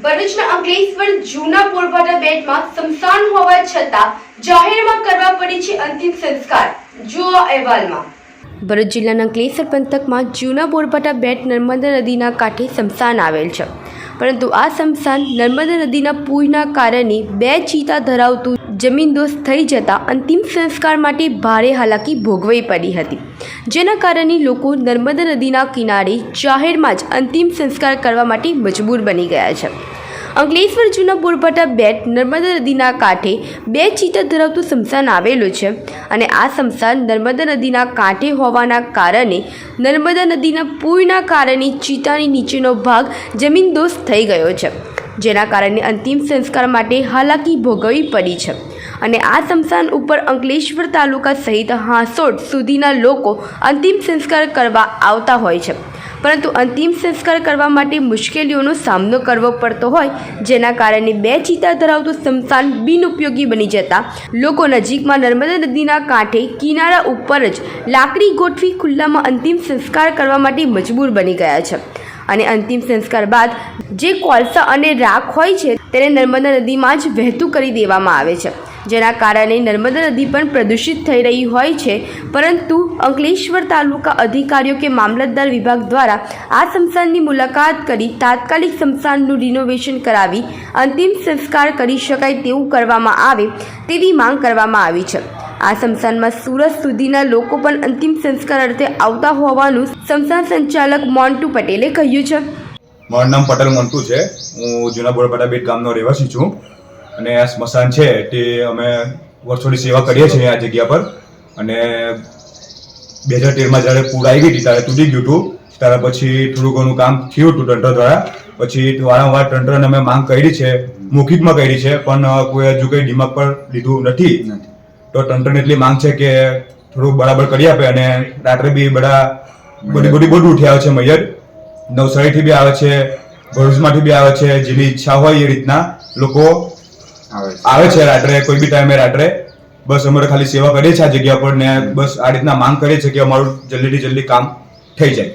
ભરૂચના અંકલેશ્વર જૂના પોરભાટા બેટમાં સ્મશાન હોવા છતાં જાહેરમાં કરવા પડી છે અંતિમ સંસ્કાર. જુઓ અહેવાલમાં. ભરૂચ જિલ્લાના અંકલેશ્વર પંથકમાં જૂના બોરભાટા બેટ નર્મદા નદીના કાંઠે સ્મશાન આવેલ છે. પરંતુ આ સ્મશાન નર્મદા નદીના પૂરના કારણે બે ચીતા ધરાવતું જમીનદોસ્ત થઈ જતા અંતિમ સંસ્કાર માટે ભારે હાલાકી ભોગવવી પડી હતી. જેના કારણે લોકો નર્મદા નદીના કિનારે જાહેરમાં જ અંતિમ સંસ્કાર કરવા માટે મજબૂર બની ગયા છે. અંકલેશ્વર જૂના બોરભાટા બેટ નર્મદા નદીના કાંઠે બે ચિતા ધરાવતું સ્મશાન આવેલું છે અને આ સ્મશાન નર્મદા નદીના કાંઠે હોવાના કારણે નર્મદા નદીના પૂરના કારણે ચિતાની નીચેનો ભાગ જમીનદોસ્ત થઈ ગયો છે. જેના કારણે અંતિમ સંસ્કાર માટે હાલાકી ભોગવવી પડી છે. અને આ સ્મશાન ઉપર અંકલેશ્વર તાલુકા સહિત હાંસોડ સુધીના લોકો અંતિમ સંસ્કાર કરવા આવતા હોય છે. પરંતુ અંતિમ સંસ્કાર કરવા માટે મુશ્કેલીઓનો સામનો કરવો પડતો હોય, જેના કારણે બે ચિતા ધરાવતું સ્મશાન બિનઉપયોગી બની જતા લોકો નજીકમાં નર્મદા નદીના કાંઠે કિનારા ઉપર જ લાકડી ગોઠવી ખુલ્લામાં અંતિમ સંસ્કાર કરવા માટે મજબૂર બની ગયા છે. અને અંતિમ સંસ્કાર બાદ જે કોલસા અને રાખ હોય છે, તેને નર્મદા નદીમાં જ વહેતું કરી દેવામાં આવે છે. જેના કારણે નર્મદા નદી પણ પ્રદૂષિત થઈ રહી હોય છે. પરંતુ અંકલેશ્વર તાલુકા અધિકારીઓ કે મામલતદાર વિભાગ દ્વારા આ સ્મશાનની મુલાકાત કરી તાત્કાલિક સ્મશાનનું રિનોવેશન કરાવી અંતિમ સંસ્કાર કરી શકાય તેવું કરવામાં આવે તેવી માંગ કરવામાં આવી છે. આ સ્મશાનમાં સુરત સુધીના લોકો પણ અંતિમ સંસ્કાર અર્થે આવતા હોવાનું સ્મશાન સંચાલક મોન્ટુ પટેલે કહ્યું છે. મારું નામ પટેલ મોન્ટુ છે. હું જૂના બોરપાટા બેટ ગામનો રહેવાસી છું અને આ સ્મશાન છે તે અમે વર્ષોની સેવા કરીએ છીએ આ જગ્યા પર. અને બે હજાર તેરમાં જ્યારે પૂર આવી ગઈ હતી ત્યારે તૂટી ગયું હતું. ત્યારે પછી થોડું ઘણું કામ થયું હતું તંત્ર દ્વારા. પછી વારંવાર તંત્રને અમે માંગ કરી છે મૌખિકમાં કરી છે પણ કોઈ હજુ કંઈ દિમાગ પર લીધું નથી. તો તંત્રને એટલી માંગ છે કે થોડું બરાબર કરી આપે અને રાત્રે બી બધા બધી બધી બધું ઉઠી આવે છે મૈયર નવસારીથી બી આવે છે ભરૂચમાંથી બી આવે છે જેની ઈચ્છા હોય એ રીતના લોકો આવે છે રાત્રે કોઈ બી ટાઈમે રાત્રે. બસ અમારે ખાલી સેવા કરીએ છીએ આ જગ્યા પર ને બસ આ રીતના માંગ કરીએ છીએ કે અમારું જલ્દીથી જલ્દી કામ થઈ જાય.